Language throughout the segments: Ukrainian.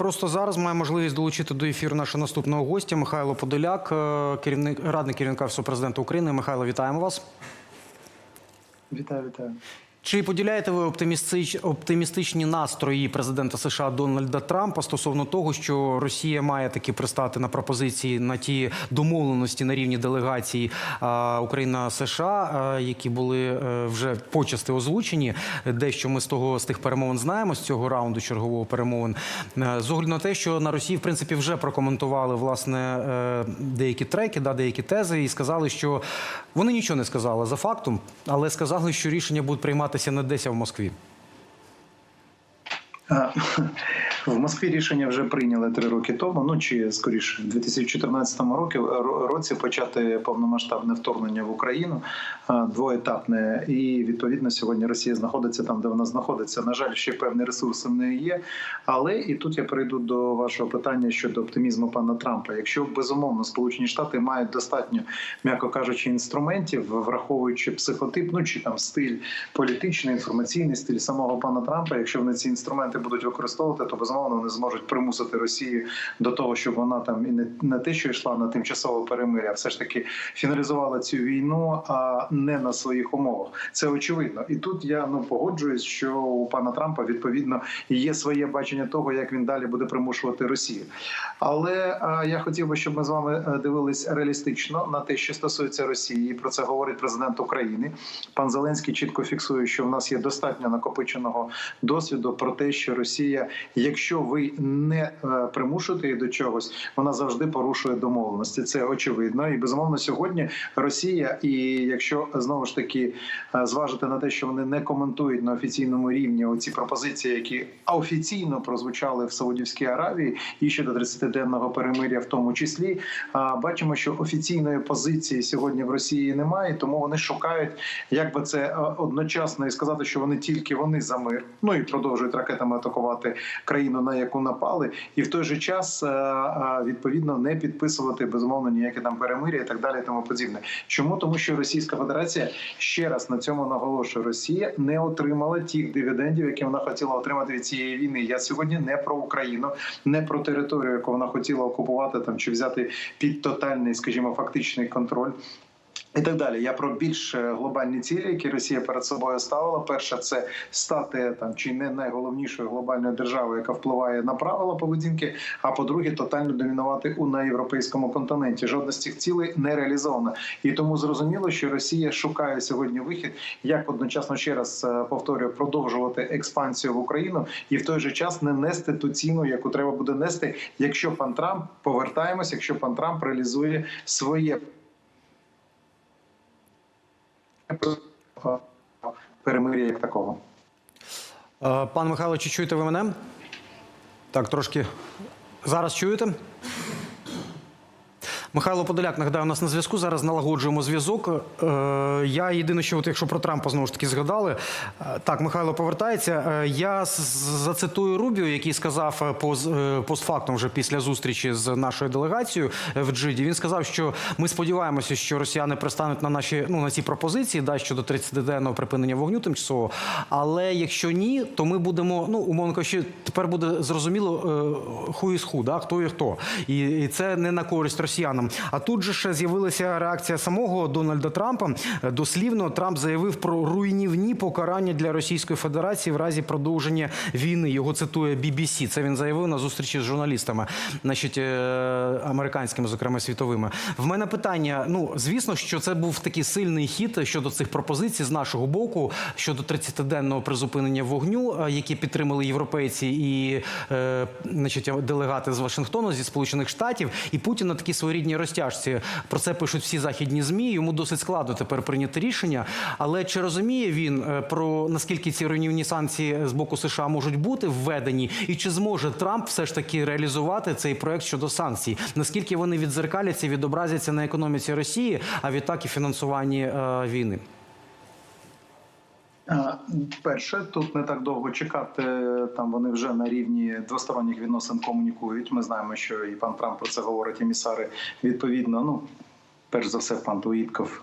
просто зараз має можливість долучити до ефіру нашого наступного гостя Михайло Подоляк, е, керівник радник керівника Всього президента України. Михайло, вітаємо вас. Вітаю, вітаю. Чи поділяєте ви оптимістич... оптимістичні настрої президента США Дональда Трампа стосовно того, що Росія має таки пристати на пропозиції на ті домовленості на рівні делегації Україна США, які були е, вже почасти озвучені? Дещо ми з того з тих перемовин знаємо з цього раунду чергового перемовин. Е, З огляду на те, що на Росії в принципі вже прокоментували власне е, деякі треки, да, деякі тези, і сказали, що вони нічого не сказали за фактом, але сказали, що рішення будуть прийматися не десь, в Москві. В Москві рішення вже прийняли три роки тому. Ну чи скоріше, в 2014 році, році почати повномасштабне вторгнення в Україну а, двоетапне. І відповідно сьогодні Росія знаходиться там, де вона знаходиться. На жаль, ще певні ресурси в неї є. Але і тут я перейду до вашого питання щодо оптимізму пана Трампа. Якщо безумовно Сполучені Штати мають достатньо, м'яко кажучи, інструментів, враховуючи психотип, ну чи там стиль політичний, інформаційний стиль самого пана Трампа, якщо вони ці інструменти будуть використовувати, то безумовно вони зможуть примусити Росію до того, щоб вона там і не, не те, що йшла на тимчасове перемир'я, все ж таки фіналізувала цю війну, а не на своїх умовах. Це очевидно. І тут я ну погоджуюсь, що у пана Трампа відповідно є своє бачення того, як він далі буде примушувати Росію. Але я хотів би, щоб ми з вами е, дивились реалістично на те, що стосується Росії. Про це говорить президент України. Пан Зеленський чітко фіксує, що в нас є достатньо накопиченого досвіду про те, що Росія, якщо ви не е, примушуєте її до чогось, вона завжди порушує домовленості. Це очевидно. І безумовно сьогодні Росія, і якщо знову ж таки е, зважити на те, що вони не коментують на офіційному рівні оці пропозиції, які офіційно прозвучали в Саудівській Аравії, і щодо 30-денного перемиря, в тому числі, бачимо, що офіційної позиції сьогодні в Росії немає, тому вони шукають, як би це е, одночасно і сказати, що вони тільки вони за мир, ну і продовжують ракетами атакувати країну, на яку напали, і в той же час е, е, відповідно не підписувати безумовно ніяке там перемиря і так далі. Тому подібне. Чому тому, що Російська Федерація ще раз на цьому наголошую, Росія не отримала тих дивідендів, які вона хотіла отримати від цієї війни. Я сьогодні не про Україну, не про територію, яку вона хотіла окупувати там чи взяти під тотальний, скажімо, фактичний контроль. І так далі. Я про більш е, глобальні цілі, які Росія перед собою ставила. Перше це стати там чи не найголовнішою глобальною державою, яка впливає на правила поведінки. А по-друге, тотально домінувати у на європейському континенті. Жодна з цих цілей не реалізована. І тому зрозуміло, що Росія шукає сьогодні вихід, як одночасно ще раз е, повторюю, продовжувати експансію в Україну і в той же час не нести ту ціну, яку треба буде нести, якщо пан Трамп повертаємось, якщо пан Трамп реалізує своє перемир'я як такого. Е, Пан Михайло, чи чуєте ви мене? Так, трошки. Зараз чуєте? Михайло Подоляк, нагадаю, у нас на зв'язку. Зараз налагоджуємо зв'язок. Е, я єдине, що от якщо про Трампа знову ж таки згадали. е, Так, Михайло повертається. Е, я зацитую Рубіо, який сказав е, вже після зустрічі з нашою делегацією в Джиді. Він сказав, що ми сподіваємося, що росіяни пристануть на наші ну на ці пропозиції, да, щодо 30-денного припинення вогню тимчасово. Але якщо ні, то ми будемо, ну умовно кажучи, тепер буде зрозуміло ху із ху, да, хто і хто. І, це не на користь росіянам. А тут же ще з'явилася реакція самого Дональда Трампа. Дослівно Трамп заявив про руйнівні покарання для Російської Федерації в разі продовження війни. Його цитує BBC. Це він заявив на зустрічі з журналістами, значить е, американськими, зокрема світовими. В мене питання: ну звісно, що це був такий сильний хід щодо цих пропозицій з нашого боку щодо 30-денного призупинення вогню, е, які підтримали європейці і е, значить, делегати з Вашингтону зі Сполучених Штатів. І Путін на такій своєрідній розтяжці. Про це пишуть всі західні змі. Йому досить складно тепер прийняти рішення. Але чи розуміє він е, про наскільки ці руйнівні санкції з боку США можуть бути введені, і чи зможе Трамп все ж таки реалізувати цей проект щодо санкцій? Наскільки вони відзеркаляться, відобразяться на економіці Росії, а відтак і фінансуванні е, війни? Перше, тут не так довго чекати. Там вони вже на рівні двосторонніх відносин комунікують. Ми знаємо, що і пан Трамп про це говорить, і місари відповідно. Ну перш за все, пан Туїтков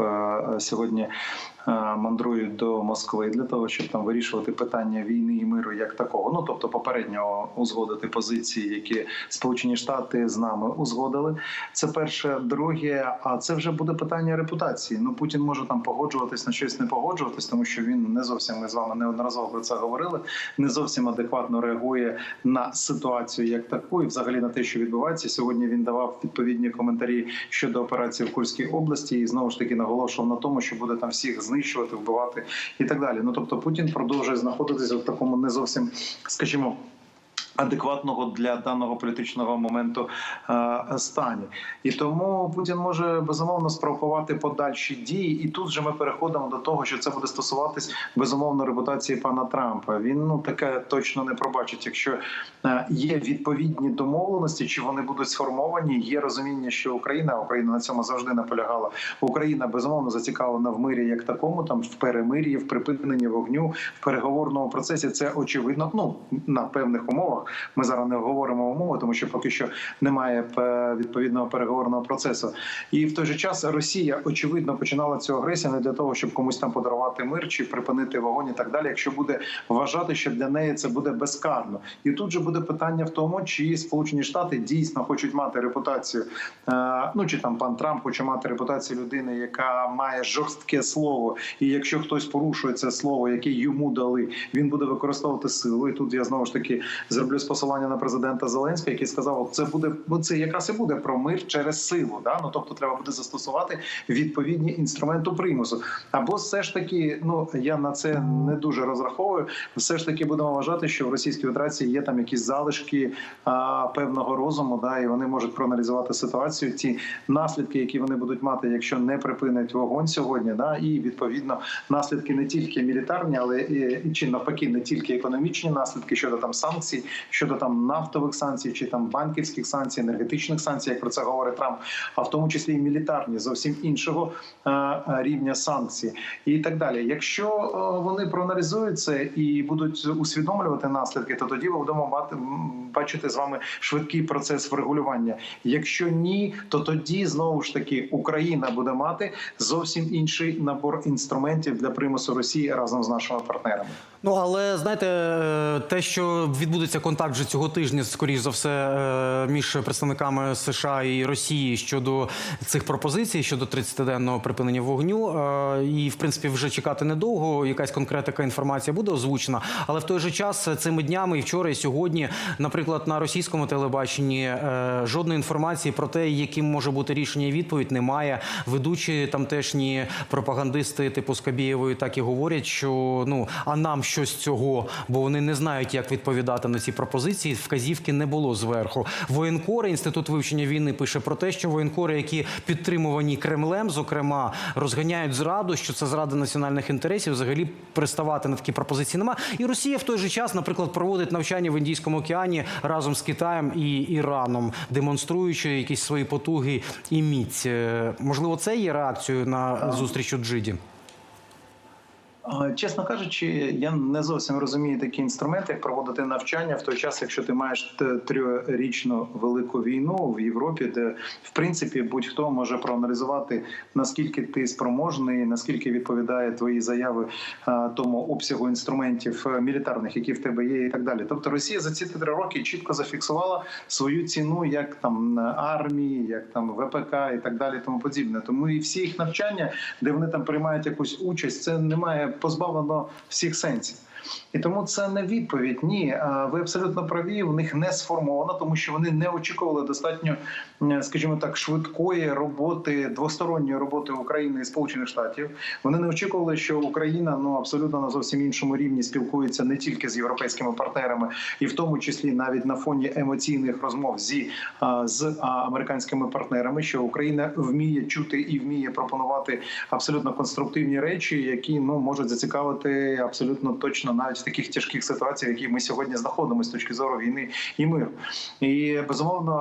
сьогодні мандрують до Москви для того, щоб там вирішувати питання війни і миру як такого. Ну тобто, попередньо узгодити позиції, які Сполучені Штати з нами узгодили. Це перше, друге, а це вже буде питання репутації. Ну Путін може там погоджуватись на щось, не погоджуватись, тому що він не зовсім ми з вами неодноразово про це говорили. Не зовсім адекватно реагує на ситуацію як таку, і взагалі на те, що відбувається. Сьогодні він давав відповідні коментарі щодо операції в Курській області, і знову ж таки наголошував на тому, що буде там всіх знищувати, вбивати і так далі. Ну тобто Путін продовжує знаходитися в такому не зовсім, скажімо. Адекватного для даного політичного моменту е, стані, і тому Путін може безумовно спровокувати подальші дії. І тут же ми переходимо до того, що це буде стосуватись безумовно репутації пана Трампа. Він ну таке точно не пробачить. Якщо е, є відповідні домовленості, чи вони будуть сформовані, є розуміння, що Україна Україна на цьому завжди наполягала. Україна безумовно зацікавлена в мирі як такому, там в перемир'ї, в припиненні вогню, в переговорному процесі. Це очевидно. Ну на певних умовах. Ми зараз не говоримо умови, тому що поки що немає відповідного переговорного процесу. І в той же час Росія очевидно починала цю агресію не для того, щоб комусь там подарувати мир чи припинити вогонь і так далі. Якщо буде вважати, що для неї це буде безкарно, і тут же буде питання в тому, чи Сполучені Штати дійсно хочуть мати репутацію. е, Ну чи там пан Трамп хоче мати репутацію людини, яка має жорстке слово, і якщо хтось порушує це слово, яке йому дали, він буде використовувати силу. І тут я знову ж таки зроблю з посилання на президента Зеленського, який сказав, це буде ну це якраз і буде про мир через силу. Да? Ну тобто треба буде застосувати відповідні інструменту примусу. Або все ж таки, ну я на це не дуже розраховую. Все ж таки будемо вважати, що в Російській Федерації є там якісь залишки а, певного розуму, да, і вони можуть проаналізувати ситуацію. Ті наслідки, які вони будуть мати, якщо не припинять вогонь сьогодні, да, і відповідно наслідки не тільки мілітарні, але і чи навпаки не тільки економічні наслідки щодо там санкцій, щодо там нафтових санкцій, чи там банківських санкцій, енергетичних санкцій, як про це говорить Трамп, а в тому числі і мілітарні, зовсім іншого е, рівня санкцій, і так далі. Якщо е, вони проаналізують це і будуть усвідомлювати наслідки, то тоді ми будемо бачити з вами швидкий процес врегулювання. Якщо ні, то тоді знову ж таки Україна буде мати зовсім інший набор інструментів для примусу Росії разом з нашими партнерами. Ну але знаєте, е, те, що відбудеться контакт вже цього тижня, скоріш за все, між представниками США і Росії щодо цих пропозицій щодо 30-денного припинення вогню, е, і в принципі вже чекати недовго. Якась конкретика інформація буде озвучена. Але в той же час цими днями і вчора, і сьогодні, наприклад, на російському телебаченні е, жодної інформації про те, яким може бути рішення і відповідь, немає. Ведучі тамтешні пропагандисти типу Скабєєвої так і говорять, що ну а нам що з цього, бо вони не знають, як відповідати на ці пропозиції. Вказівки не було зверху. Воєнкори, інститут вивчення війни пише про те, що воєнкори, які підтримувані Кремлем, зокрема, розганяють зраду, що це зрада національних інтересів. Взагалі приставати на такі пропозиції нема. І Росія в той же час, наприклад, проводить навчання в Індійському океані разом з Китаєм і Іраном, демонструючи якісь свої потуги і міць. Е, Можливо, це є реакцією на зустріч у Джиді. Чесно кажучи, я не зовсім розумію такі інструменти, як проводити навчання в той час, якщо ти маєш трьохрічну велику війну в Європі, де в принципі будь-хто може проаналізувати наскільки ти спроможний, наскільки відповідає твої заяви тому обсягу інструментів е, мілітарних, які в тебе є, і так далі. Тобто Росія за ці три роки чітко зафіксувала свою ціну як там армії, як там ВПК і так далі, тому подібне. Тому і всі їх навчання, де вони там приймають якусь участь, це немає позбавлено всіх сенсів. І тому це не відповідь. Ні, ви абсолютно праві. У них не сформовано, тому що вони не очікували достатньо, скажімо так, швидкої роботи, двосторонньої роботи України і Сполучених Штатів. Вони не очікували, що Україна ну абсолютно на зовсім іншому рівні спілкується не тільки з європейськими партнерами, і в тому числі навіть на фоні емоційних розмов зі з американськими партнерами, що Україна вміє чути і вміє пропонувати абсолютно конструктивні речі, які ну можуть зацікавити абсолютно точно навіть в таких тяжких ситуаціях, яких ми сьогодні знаходимося з точки зору війни і миру. І безумовно,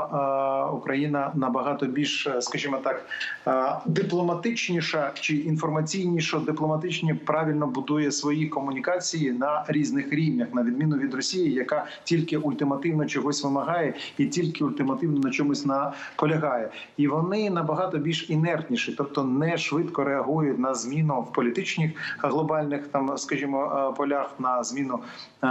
е, Україна набагато більш, е, скажімо так, е, дипломатичніша чи інформаційніша, дипломатичні правильно будує свої комунікації на різних рівнях, на відміну від Росії, яка тільки ультимативно чогось вимагає і тільки ультимативно на чомусь наполягає. І вони набагато більш інертніші, тобто не швидко реагують на зміну в політичних глобальних там, скажімо, полях, на зміну е,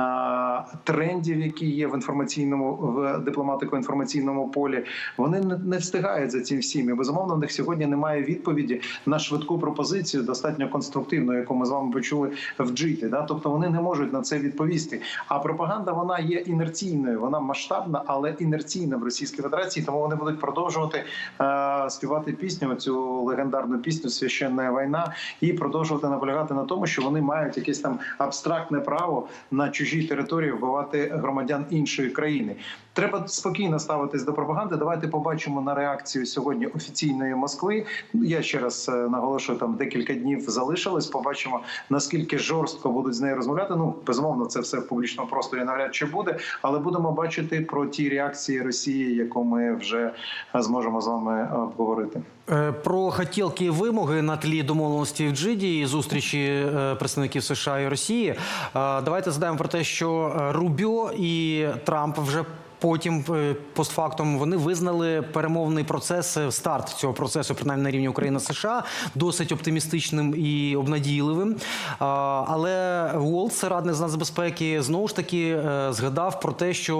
трендів, які є в інформаційному в дипломатико-інформаційному полі. Вони не- не встигають за цим всім. І безумовно, в них сьогодні немає відповіді на швидку пропозицію, достатньо конструктивну, яку ми з вами почули в джиті. Да? Тобто вони не можуть на це відповісти. А пропаганда вона є інерційною, вона масштабна, але інерційна в Російській Федерації, тому вони будуть продовжувати е, співати пісню, цю легендарну пісню Священна війна, і продовжувати наполягати на тому, що вони мають якесь там абстрактне право на чужій території вбивати громадян іншої країни. Треба спокійно ставитись до пропаганди. Давайте побачимо на реакцію сьогодні офіційної Москви. Я ще раз е, наголошую, там декілька днів залишилось. Побачимо наскільки жорстко будуть з нею розмовляти. Ну безумовно, це все в публічному просторі навряд чи буде, але будемо бачити про ті реакції Росії, яку ми вже е, зможемо з вами обговорити. Е, Про хотілки і вимоги на тлі домовленості в Джиді і зустрічі представників США і Росії. Е, Давайте згадаємо про те, що е, Рубіо і Трамп вже. Потім е, постфактум вони визнали перемовний процес, е, старт цього процесу, принаймні на рівні України США, досить оптимістичним і обнадійливим. Але Уолтс, радник з нацбезпеки, знову ж таки е, згадав про те, що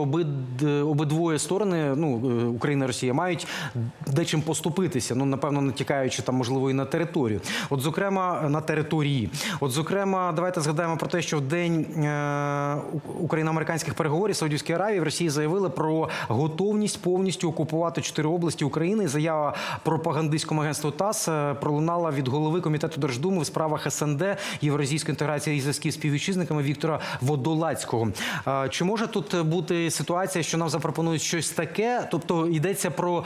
обидвоє сторони, ну Україна і Росія, мають дечим поступитися. Ну напевно, не тікаючи там, можливо, і на територію. От, зокрема, на території. От, зокрема, давайте згадаємо про те, що в день україно-американських переговорів Саудівській Аравії в Росії заявили про готовність повністю окупувати чотири області України. Заява пропагандистському агентству ТАСС е, пролунала від голови комітету Держдуми в справах СНД Євразійської інтеграції і зв'язків з співвітчизниками Віктора Водолацького. Е, Чи може тут бути ситуація, що нам запропонують щось таке? Тобто йдеться про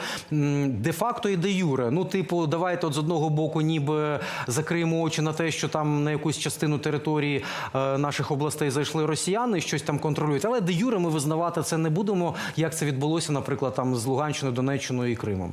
де-факто і де-юре. Ну, типу, давайте от з одного боку, ніби закриємо очі на те, що там на якусь частину території е, наших областей зайшли росіяни, щось там контролюють. Але де-юре ми визнавати це не будемо, як це відбулося, наприклад, там з Луганщиною, Донеччиною і Кримом.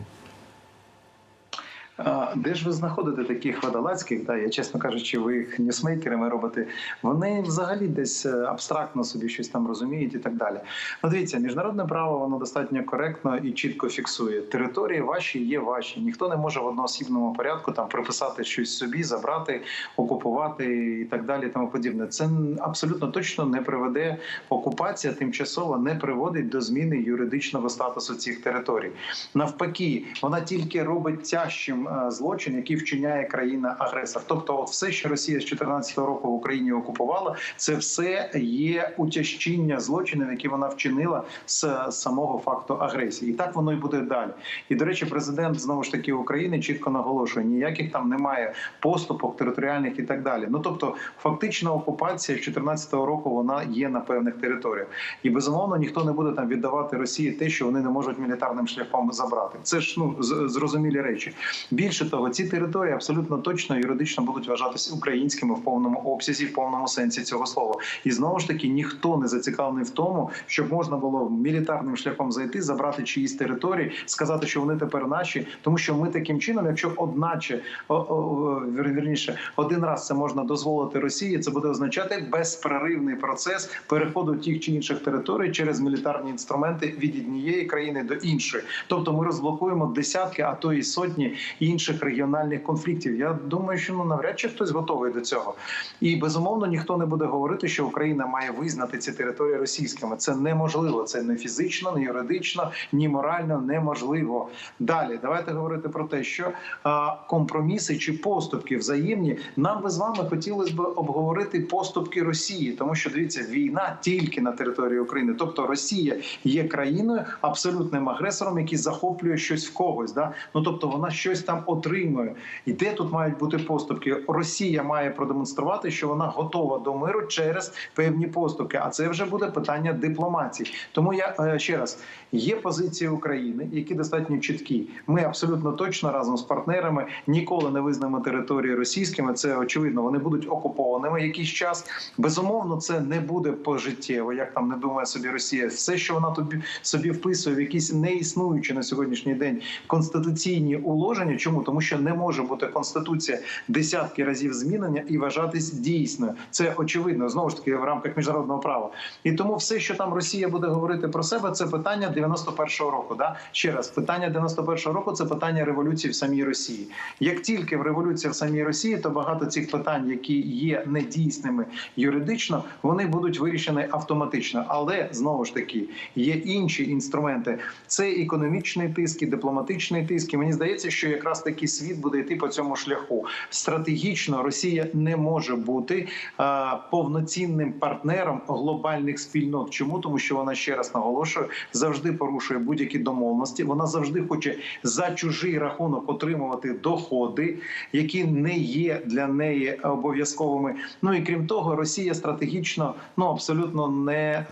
Де ж ви знаходите таких водолацьких? Да, я чесно кажучи, ви їх ньюсмейкерами робите. Вони взагалі десь е, абстрактно собі щось там розуміють і так далі. Ну, дивіться, міжнародне право воно достатньо коректно і чітко фіксує. Території ваші є ваші. Ніхто не може в одноосібному порядку там приписати щось собі, забрати, окупувати і так далі. Тому подібне. Це абсолютно точно не приведе окупація тимчасово не приводить до зміни юридичного статусу цих територій. Навпаки, вона тільки робить тяжчим е, злочин, який вчиняє країна-агресор. Тобто, от все, що Росія з 2014 року в Україні окупувала, це все є утяжчіння злочинів, які вона вчинила з самого факту агресії. І так воно і буде далі. І до речі, президент знову ж таки України чітко наголошує: ніяких там немає поступок територіальних і так далі. Ну тобто, фактична окупація з 2014 року вона є на певних територіях, і безумовно ніхто не буде там віддавати Росії те, що вони не можуть мілітарним шляхом забрати. Це ж ну зрозумілі речі. Більше того, ці території абсолютно точно юридично будуть вважатися українськими в повному обсязі, в повному сенсі цього слова. І знову ж таки ніхто не зацікавлений в тому, щоб можна було мілітарним шляхом зайти, забрати чиїсь території, сказати, що вони тепер наші, тому що ми таким чином, якщо одначе вірніше, один раз це можна дозволити Росії, це буде означати безперервний процес переходу тих чи інших територій через мілітарні інструменти від однієї країни до іншої. Тобто ми розблокуємо десятки, а то і сотні інших регіональних конфліктів. Я думаю, що ну навряд чи хтось готовий до цього. І безумовно ніхто не буде говорити, що Україна має визнати ці території російськими. Це неможливо. Це не фізично, не юридично, ні морально неможливо. Далі давайте говорити про те, що а, компроміси чи поступки взаємні нам би з вами хотілося б обговорити поступки Росії, тому що дивіться, війна тільки на території України, тобто Росія є країною абсолютним агресором, який захоплює щось в когось. Да? Ну тобто вона щось там там отримує. І де тут мають бути поступки? Росія має продемонструвати, що вона готова до миру через певні поступки. А це вже буде питання дипломатії. Тому я е, ще раз є позиції України, які достатньо чіткі. Ми абсолютно точно разом з партнерами ніколи не визнаємо території російськими. Це очевидно. Вони будуть окупованими якийсь час. Безумовно, це не буде пожиттєво, як там не думає собі Росія. Все, що вона тобі собі вписує в якісь неіснуючі на сьогоднішній день конституційні уложення. Чому тому, що не може бути конституція десятки разів змінення і вважатись дійсною. Це очевидно знову ж таки в рамках міжнародного права. І тому все, що там Росія буде говорити про себе, це питання 91-го року. Да? Ще раз, питання 91-го року це питання революції в самій Росії. Як тільки в революція в самій Росії, то багато цих питань, які є недійсними юридично, вони будуть вирішені автоматично. Але знову ж таки є інші інструменти. Це економічний тиск, і дипломатичний тиск. І мені здається, що якраз такий світ буде йти по цьому шляху. Стратегічно Росія не може бути а, повноцінним партнером глобальних спільнот. Чому тому, що вона ще раз наголошую, завжди порушує будь-які домовленості. Вона завжди хоче за чужий рахунок отримувати доходи, які не є для неї обов'язковими. Ну і крім того, Росія стратегічно ну абсолютно не е,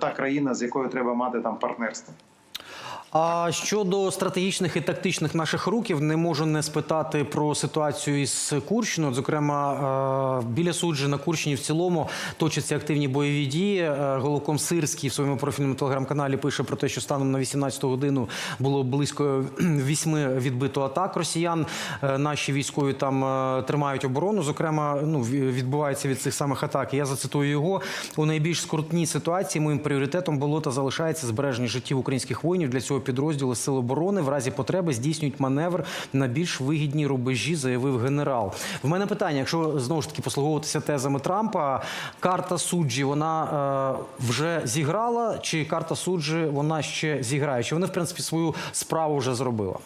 та країна, з якою треба мати там партнерство. А щодо стратегічних і тактичних наших руків, не можу не спитати про ситуацію із Курщиною. Зокрема, е, біля суджі на Курщині в цілому точаться активні бойові дії. Е, Головком Сирський в своєму профільному телеграм-каналі пише про те, що станом на 18 годину було близько вісьми відбито атак росіян. Е, Наші військові там тримають оборону. Зокрема, ну ві- відбуваються від цих самих атак. Я зацитую його у найбільш скрутній ситуації. Моїм пріоритетом було та залишається збереження життів українських воїнів. Для цього підрозділи сил оборони в разі потреби здійснюють маневр на більш вигідні рубежі, заявив генерал. В мене питання: якщо знову ж таки послуговуватися тезами Трампа, карта суджі вона е, вже зіграла, чи карта суджі вона ще зіграє? Чи вона в принципі свою справу вже зробила?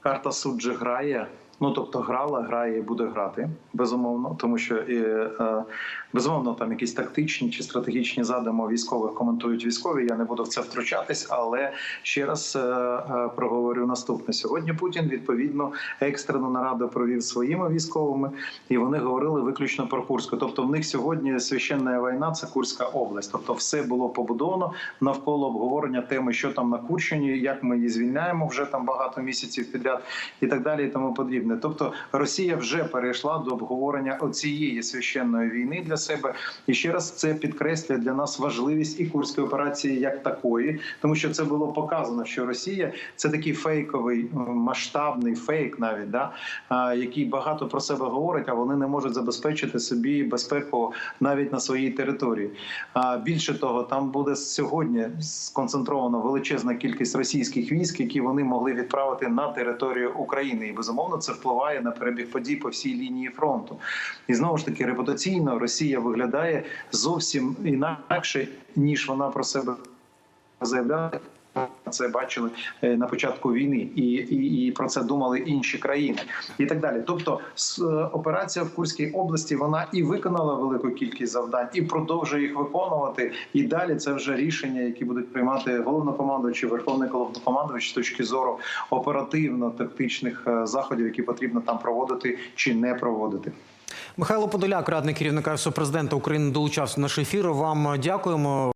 Карта суджі грає. Ну тобто грала, грає і буде грати безумовно, тому що і, е, безумовно там якісь тактичні чи стратегічні задуми військових коментують військові. Я не буду в це втручатись, але ще раз е, е, проговорю наступне. Сьогодні Путін відповідно екстрену нараду провів своїми військовими, і вони говорили виключно про Курську. Тобто, в них сьогодні священна війна це Курська область. Тобто, все було побудовано навколо обговорення теми, що там на Курщині, як ми її звільняємо вже там багато місяців підряд, і так далі, і тому подібне. Тобто, Росія вже перейшла до обговорення оцієї священної війни для себе. І ще раз це підкреслює для нас важливість і курської операції як такої, тому що це було показано, що Росія це такий фейковий масштабний фейк, навіть да який багато про себе говорить, а вони не можуть забезпечити собі безпеку навіть на своїй території. А більше того, там буде сьогодні сконцентрована величезна кількість російських військ, які вони могли відправити на територію України, і безумовно це впливає на перебіг подій по всій лінії фронту. І знову ж таки репутаційно Росія виглядає зовсім інакше ніж вона про себе заявляє. Це бачили е, на початку війни, і, і, і про це думали інші країни, і так далі. Тобто, е, операція в Курській області вона і виконала велику кількість завдань, і продовжує їх виконувати. І далі це вже рішення, які будуть приймати головнокомандуючі, верховний головнокомандувач з точки зору оперативно-тактичних е, заходів, які потрібно там проводити чи не проводити. Михайло Подоляк, радник керівника Офісу президента України, долучався до ефіру. Вам дякуємо.